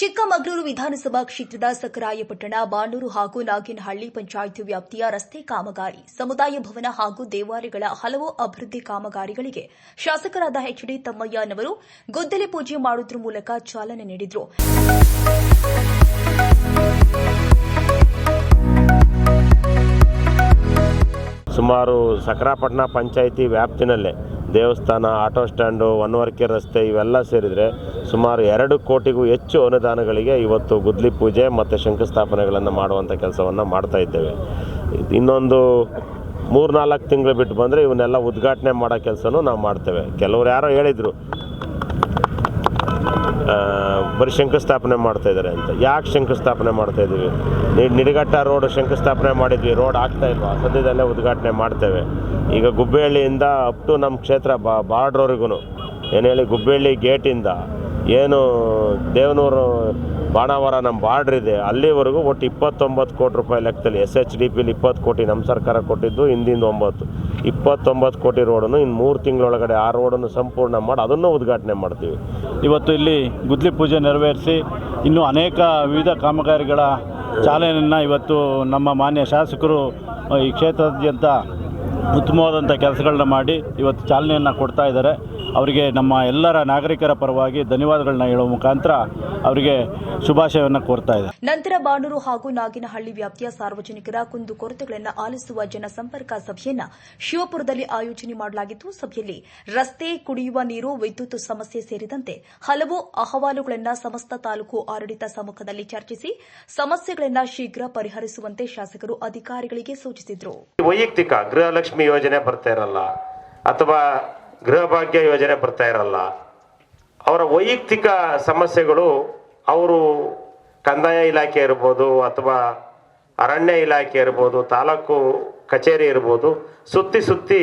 ಚಿಕ್ಕಮಗಳೂರು ವಿಧಾನಸಭಾ ಕ್ಷೇತ್ರದ ಸಕರಾಯಪಟ್ಟಣ, ಬಾಣೂರು ಹಾಗೂ ನಾಗಿನಹಳ್ಳಿ ಪಂಚಾಯಿತಿ ವ್ಯಾಪ್ತಿಯ ರಸ್ತೆ ಕಾಮಗಾರಿ, ಸಮುದಾಯ ಭವನ ಹಾಗೂ ದೇವಾಲಯಗಳ ಹಲವು ಅಭಿವೃದ್ಧಿ ಕಾಮಗಾರಿಗಳಿಗೆ ಶಾಸಕರಾದ ಎಚ್ಡಿ ತಮ್ಮಯ್ಯನವರು ಗುದ್ದಲಿ ಪೂಜೆ ಮಾಡುವುದರ ಮೂಲಕ ಚಾಲನೆ ನೀಡಿದರು. ಸುಮಾರು ಸಕರಾಪಟ್ಟಣ ಪಂಚಾಯಿತಿ ವ್ಯಾಪ್ತಿನಲ್ಲೇ ದೇವಸ್ಥಾನ, ಆಟೋ ಸ್ಟ್ಯಾಂಡು ಒನ್ವರ್ಕೆ ರಸ್ತೆ ಇವೆಲ್ಲ ಸೇರಿದರೆ ಸುಮಾರು ಎರಡು ಕೋಟಿಗೂ ಹೆಚ್ಚು ಅನುದಾನಗಳಿಗೆ ಇವತ್ತು ಗುದ್ಲಿ ಪೂಜೆ ಮತ್ತು ಶಂಕುಸ್ಥಾಪನೆಗಳನ್ನು ಮಾಡುವಂಥ ಕೆಲಸವನ್ನು ಮಾಡ್ತಾ ಇದ್ದೇವೆ. ಇನ್ನೊಂದು ಮೂರು ನಾಲ್ಕು ತಿಂಗಳು ಬಿಟ್ಟು ಬಂದರೆ ಇವನ್ನೆಲ್ಲ ಉದ್ಘಾಟನೆ ಮಾಡೋ ಕೆಲಸನೂ ನಾವು ಮಾಡ್ತೇವೆ. ಕೆಲವರು ಯಾರೋ ಹೇಳಿದರು ಬರೀ ಶಂಕುಸ್ಥಾಪನೆ ಮಾಡ್ತಾ ಇದ್ದಾರೆ ಅಂತ. ಯಾಕೆ ಶಂಕುಸ್ಥಾಪನೆ ಮಾಡ್ತಾ ಇದ್ದೀವಿ? ನಿ- ನಿಡಘಟ್ಟ ರೋಡ್ ಶಂಕುಸ್ಥಾಪನೆ ಮಾಡಿದ್ವಿ, ರೋಡ್ ಆಗ್ತಾ ಇಲ್ವಾ? ಸದ್ಯದಲ್ಲೇ ಉದ್ಘಾಟನೆ ಮಾಡ್ತೇವೆ. ಈಗ ಗುಬ್ಬಳ್ಳಿಯಿಂದ ಅಪ್ ಟು ನಮ್ಮ ಕ್ಷೇತ್ರ ಬಾ ಬಾರ್ಡ್ರವರೆಗೂ ಏನು ಹೇಳಿ ಗುಬ್ಬಳ್ಳಿ ಗೇಟಿಂದ ಏನು ದೇವನೂರು, ಬಾಣಾವರ ನಮ್ಮ ಬಾರ್ಡ್ರ್ ಇದೆ, ಅಲ್ಲಿವರೆಗೂ ಒಟ್ಟು ಇಪ್ಪತ್ತೊಂಬತ್ತು ಕೋಟಿ ರೂಪಾಯಿ ಲೆಕ್ಕದಲ್ಲಿ, ಎಸ್ ಎಚ್ ಡಿ ಪಿಲಿ ಇಪ್ಪತ್ತು ಕೋಟಿ ನಮ್ಮ ಸರ್ಕಾರ ಕೊಟ್ಟಿದ್ದು, ಹಿಂದಿಂದ ಒಂಬತ್ತು. ಇಪ್ಪತ್ತೊಂಬತ್ತು ಕೋಟಿ ರೋಡನ್ನು ಇನ್ನು ಮೂರು ತಿಂಗಳೊಳಗಡೆ ಆ ರೋಡನ್ನು ಸಂಪೂರ್ಣ ಮಾಡಿ, ಅದನ್ನು ಉದ್ಘಾಟನೆ ಮಾಡ್ತೀವಿ. ಇವತ್ತು ಇಲ್ಲಿ ಗುದ್ಲಿ ಪೂಜೆ ನೆರವೇರಿಸಿ ಇನ್ನೂ ಅನೇಕ ವಿವಿಧ ಕಾಮಗಾರಿಗಳ ಚಾಲನೆಯನ್ನು ಇವತ್ತು ನಮ್ಮ ಮಾನ್ಯ ಶಾಸಕರು ಈ ಕ್ಷೇತ್ರಾದ್ಯಂತ ಉತ್ತಮವಾದಂಥ ಕೆಲಸಗಳನ್ನ ಮಾಡಿ ಇವತ್ತು ಚಾಲನೆಯನ್ನು ಕೊಡ್ತಾ ಇದ್ದಾರೆ. ಅವರಿಗೆ ನಮ್ಮ ಎಲ್ಲರ ನಾಗರಿಕರ ಪರವಾಗಿ ಧನ್ಯವಾದಗಳನ್ನ ಹೇಳುವ ಮುಖಾಂತರ ಅವರಿಗೆ ಶುಭಾಶಯವನ್ನು ಕೋರ್ತಾ ಇದೆ ನಂತರ ಬಾಣೂರು ಹಾಗೂ ನಾಗಿನಹಳ್ಳಿ ವ್ಯಾಪ್ತಿಯ ಸಾರ್ವಜನಿಕರ ಕುಂದುಕೊರತೆಗಳನ್ನು ಆಲಿಸುವ ಜನಸಂಪರ್ಕ ಸಭೆಯನ್ನ ಶಿವಪುರದಲ್ಲಿ ಆಯೋಜನೆ ಮಾಡಲಾಗಿದ್ದು ಸಭೆಯಲ್ಲಿ ರಸ್ತೆ ಕುಡಿಯುವ ನೀರು ವಿದ್ಯುತ್ ಸಮಸ್ಯೆ ಸೇರಿದಂತೆ ಹಲವು ಅಹವಾಲುಗಳನ್ನು ಸಮಸ್ತ ತಾಲೂಕು ಆಡಳಿತ ಸಮ್ಮುಖದಲ್ಲಿ ಚರ್ಚಿಸಿ ಸಮಸ್ಯೆಗಳನ್ನು ಶೀಘ್ರ ಪರಿಹರಿಸುವಂತೆ ಶಾಸಕರು ಅಧಿಕಾರಿಗಳಿಗೆ ಸೂಚಿಸಿದರು. ವೈಯಕ್ತಿಕ ಗೃಹಲಕ್ಷ್ಮಿ ಯೋಜನೆ ಬರ್ತಾ ಇರಲ್ಲ ಅಥವಾ ಗೃಹ ಭಾಗ್ಯ ಯೋಜನೆ ಬರ್ತಾ ಇರಲ್ಲ. ಅವರ ವೈಯಕ್ತಿಕ ಸಮಸ್ಯೆಗಳು ಅವರು ಕಂದಾಯ ಇಲಾಖೆ ಇರ್ಬೋದು ಅಥವಾ ಅರಣ್ಯ ಇಲಾಖೆ ಇರ್ಬೋದು, ತಾಲೂಕು ಕಚೇರಿ ಇರ್ಬೋದು, ಸುತ್ತಿ ಸುತ್ತಿ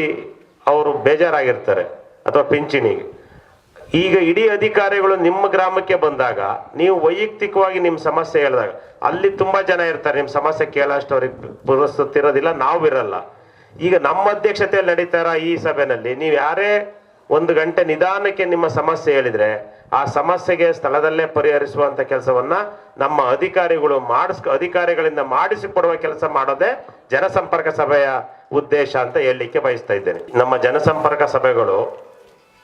ಅವರು ಬೇಜಾರಾಗಿರ್ತಾರೆ ಅಥವಾ ಪಿಂಚಣಿಗೆ ಈಗ ಇಡೀ ಅಧಿಕಾರಿಗಳು ನಿಮ್ಮ ಗ್ರಾಮಕ್ಕೆ ಬಂದಾಗ, ನೀವು ವೈಯಕ್ತಿಕವಾಗಿ ನಿಮ್ಮ ಸಮಸ್ಯೆ ಹೇಳಿದಾಗ, ಅಲ್ಲಿ ತುಂಬಾ ಜನ ಇರ್ತಾರೆ, ನಿಮ್ಮ ಸಮಸ್ಯೆ ಕೇಳೋಷ್ಟು ಅವ್ರಿಗೆ ಪುರಸ್ತಿರೋದಿಲ್ಲ ನಾವು ಇರಲ್ಲ ಈಗ ನಮ್ಮ ಅಧ್ಯಕ್ಷತೆಯಲ್ಲಿ ನಡೀತಾರ ಈ ಸಭೆಯಲ್ಲಿ ನೀವು ಯಾರೇ ಒಂದು ಗಂಟೆ ನಿಧಾನಕ್ಕೆ ನಿಮ್ಮ ಸಮಸ್ಯೆ ಹೇಳಿದ್ರೆ ಆ ಸಮಸ್ಯೆಗೆ ಸ್ಥಳದಲ್ಲೇ ಪರಿಹರಿಸುವಂತ ಕೆಲಸವನ್ನ ನಮ್ಮ ಅಧಿಕಾರಿಗಳು ಮಾಡಿಸ್, ಅಧಿಕಾರಿಗಳಿಂದ ಮಾಡಿಸಿಕೊಡುವ ಕೆಲಸ ಮಾಡೋದೇ ಜನಸಂಪರ್ಕ ಸಭೆಯ ಉದ್ದೇಶ ಅಂತ ಹೇಳಲಿಕ್ಕೆ ಬಯಸ್ತಾ ಇದ್ದೇನೆ. ನಮ್ಮ ಜನಸಂಪರ್ಕ ಸಭೆಗಳು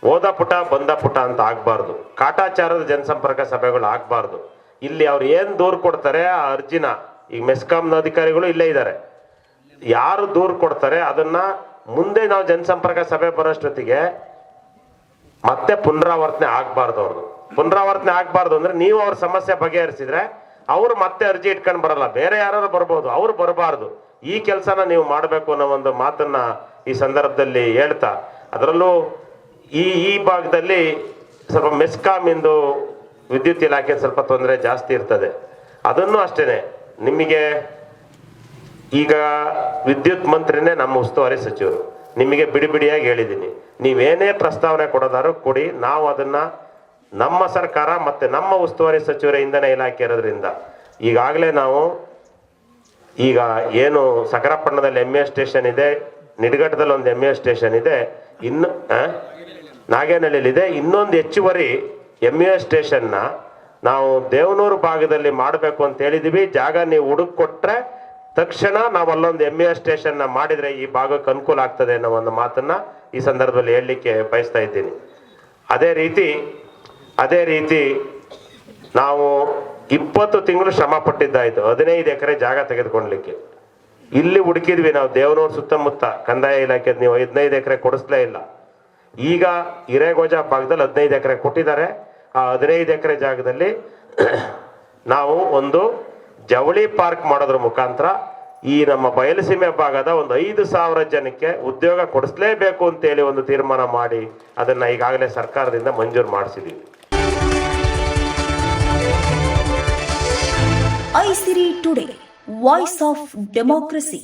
ಓದ ಪುಟ, ಬಂದ ಪುಟ ಅಂತ ಆಗಬಾರ್ದು. ಕಾಟಾಚಾರದ ಜನಸಂಪರ್ಕ ಸಭೆಗಳು ಆಗಬಾರ್ದು. ಇಲ್ಲಿ ಅವ್ರು ಏನು ದೂರು ಕೊಡ್ತಾರೆ ಆ ಅರ್ಜಿನ. ಈಗ ಮೆಸ್ಕಾಂನ ಅಧಿಕಾರಿಗಳು ಇಲ್ಲೇ ಇದ್ದಾರೆ. ಯಾರು ದೂರು ಕೊಡ್ತಾರೆ ಅದನ್ನ ಮುಂದೆ ನಾವು ಜನಸಂಪರ್ಕ ಸಭೆ ಬರೋಷ್ಟೊತ್ತಿಗೆ ಮತ್ತೆ ಪುನರಾವರ್ತನೆ ಆಗ್ಬಾರ್ದು ಅವ್ರದ್ದು ಪುನರಾವರ್ತನೆ ಆಗ್ಬಾರ್ದು ಅಂದ್ರೆ ನೀವು ಅವ್ರ ಸಮಸ್ಯೆ ಬಗೆಹರಿಸಿದ್ರೆ ಅವ್ರು ಮತ್ತೆ ಅರ್ಜಿ ಇಟ್ಕೊಂಡು ಬರಲ್ಲ. ಬೇರೆ ಯಾರು ಬರ್ಬೋದು. ಅವ್ರು ಬರಬಾರ್ದು. ಈ ಕೆಲಸನ ನೀವು ಮಾಡಬೇಕು ಅನ್ನೋ ಒಂದು ಮಾತನ್ನ ಈ ಸಂದರ್ಭದಲ್ಲಿ ಹೇಳ್ತಾ, ಅದರಲ್ಲೂ ಈ ಈ ಭಾಗದಲ್ಲಿ ಸ್ವಲ್ಪ ಮೆಸ್ಕಾಮ್ ಇಂದು ವಿದ್ಯುತ್ ಇಲಾಖೆ ಸ್ವಲ್ಪ ತೊಂದರೆ ಜಾಸ್ತಿ ಇರ್ತದೆ. ಅದನ್ನು ಅಷ್ಟೇನೆ. ನಿಮಗೆ ಈಗ ವಿದ್ಯುತ್ ಮಂತ್ರಿನೇ ನಮ್ಮ ಉಸ್ತುವಾರಿ ಸಚಿವರು. ನಿಮಗೆ ಬಿಡಿ ಬಿಡಿಯಾಗಿ ಹೇಳಿದ್ದೀನಿ. ನೀವೇನೇ ಪ್ರಸ್ತಾವನೆ ಕೊಡೋದಾರು ಕೊಡಿ. ನಾವು ಅದನ್ನ ನಮ್ಮ ಸರ್ಕಾರ ಮತ್ತೆ ನಮ್ಮ ಉಸ್ತುವಾರಿ ಸಚಿವರ ಇಂಧನ ಇಲಾಖೆ ಇರೋದ್ರಿಂದ ಈಗಾಗಲೇ ನಾವು ಈಗ ಏನು ಸಕರಪಟ್ಟಣದಲ್ಲಿ ಎಂ ಎ ಸ್ಟೇಷನ್ ಇದೆ ನಿಡಘಟ್ಟದಲ್ಲಿ ಒಂದು ಎಂ ಎ ಸ್ಟೇಷನ್ ಇದೆ, ಇನ್ನು? ನಾಗೇನಹಳ್ಳಿಲಿದೆ ಇನ್ನೊಂದು ಹೆಚ್ಚುವರಿ ಎಂ ಎ ಸ್ಟೇಷನ್ನ ನಾವು ದೇವನೂರು ಭಾಗದಲ್ಲಿ ಮಾಡಬೇಕು ಅಂತ ಹೇಳಿದೀವಿ. ಜಾಗ ನೀವು ಹುಡುಕ್ ಕೊಟ್ರೆ ತಕ್ಷಣ ನಾವು ಅಲ್ಲೊಂದು ಎಂ ಎ ಸ್ಟೇಷನ್ನ ಮಾಡಿದ್ರೆ ಈ ಭಾಗಕ್ಕೆ ಅನುಕೂಲ ಆಗ್ತದೆ ಅನ್ನೋ ಒಂದು ಮಾತನ್ನ ಈ ಸಂದರ್ಭದಲ್ಲಿ ಹೇಳಲಿಕ್ಕೆ ಬಯಸ್ತಾ ಇದ್ದೀನಿ. ಅದೇ ರೀತಿ ಅದೇ ರೀತಿ ನಾವು ಇಪ್ಪತ್ತು ತಿಂಗಳು ಶ್ರಮ ಪಟ್ಟಿದ್ದಾಯ್ತು. ಹದಿನೈದು ಎಕರೆ ಜಾಗ ತೆಗೆದುಕೊಳ್ಲಿಕ್ಕೆ. ಇಲ್ಲಿ ಹುಡುಕಿದ್ವಿ ನಾವು ದೇವನೂರು ಸುತ್ತಮುತ್ತ ಕಂದಾಯ ಇಲಾಖೆ ನೀವು ಹದಿನೈದು ಎಕರೆ ಕೊಡಿಸ್ಲೇ ಇಲ್ಲ. ಈಗ ಹಿರೇಗೋಜ ಭಾಗದಲ್ಲಿ ಹದಿನೈದು ಎಕರೆ ಕೊಟ್ಟಿದ್ದಾರೆ. ಆ ಹದಿನೈದು ಎಕರೆ ಜಾಗದಲ್ಲಿ ನಾವು ಒಂದು ಜವಳಿ ಪಾರ್ಕ್ ಮಾಡೋದ್ರ ಮುಖಾಂತರ ಈ ನಮ್ಮ ಬಯಲುಸೀಮೆ ಭಾಗದ ಒಂದು ಐದು ಸಾವಿರ ಜನಕ್ಕೆ ಉದ್ಯೋಗ ಕೊಡಿಸ್ಲೇಬೇಕು ಅಂತೇಳಿ ಒಂದು ತೀರ್ಮಾನ ಮಾಡಿ ಅದನ್ನ ಈಗಾಗಲೇ ಸರ್ಕಾರದಿಂದ ಮಂಜೂರು ಮಾಡಿಸಿದೀವಿ. Aisiri today voice of democracy